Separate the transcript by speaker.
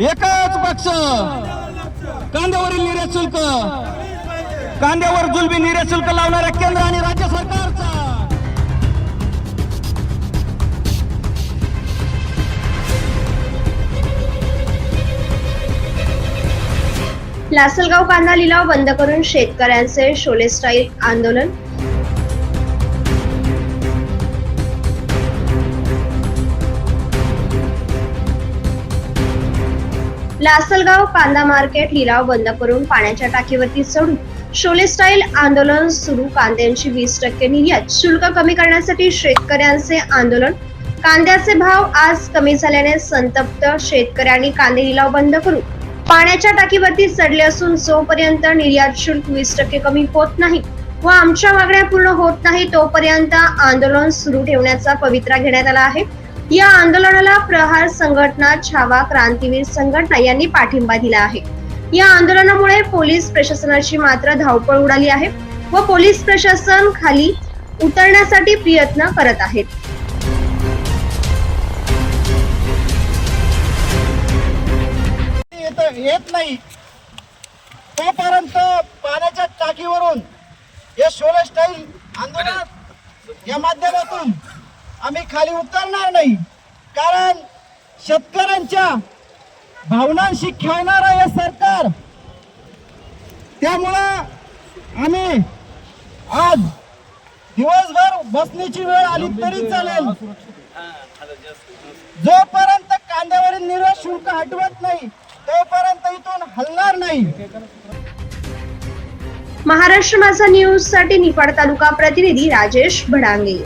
Speaker 1: एकच पक्ष. कांद्यावरील निर्यात शुल्क. कांद्यावर जुलबी निर्यात शुल्क लावणाऱ्या केंद्र आणि राज्य सरकारचा.
Speaker 2: लासलगाव कांदा लिलाव बंद करून शेतकऱ्यांचे शोले स्टाईल आंदोलन लासलगाव कांदा मार्केट लिलाव बंद करून पाण्याच्या टाकीवरती चढून शोले स्टाईल आंदोलन सुरू. कांद्यांची वीस टक्के निर्यात शुल्क कमी करण्यासाठी शेतकऱ्यांचे आंदोलन. कांद्याचे भाव आज कमी झाल्याने संतप्त शेतकऱ्यांनी कांदे लिलाव बंद करून पाण्याच्या टाकीवरती चढले असून जोपर्यंत निर्यात शुल्क वीस टक्के कमी होत नाही व आमच्या मागण्या पूर्ण होत नाही तोपर्यंत आंदोलन सुरू ठेवण्याचा पवित्रा घेण्यात आला आहे. या आंदोलनाला प्रहार संघटना छावा क्रांतीवीर संघटना यांनी पाठिंबा दिला आहे. या आंदोलनामुळे पोलीस प्रशासनाची मात्र धावपळ उडाली आहे व पोलीस प्रशासन खाली उतरण्यासाठी प्रयत्न करत आहेत.
Speaker 1: येत नाही. तोपर्यंत पाण्याच्या टाकीवरून हे शोले स्टाईल आंदोलन या माध्यमातून आम्ही खाली उतरणार नाही. कारण शेतकऱ्यांच्या भावनांशी खेळणारं हे सरकार. त्यामुळं आम्ही आज दिवसभर बसण्याची वेळ आली तरी चालेल. जोपर्यंत कांद्यावरील निर्यात शुल्क हटवत नाही तोपर्यंत इथून हलणार नाही.
Speaker 2: महाराष्ट्र माझा न्यूजसाठी निफाड तालुका प्रतिनिधी राजेश भडांगे.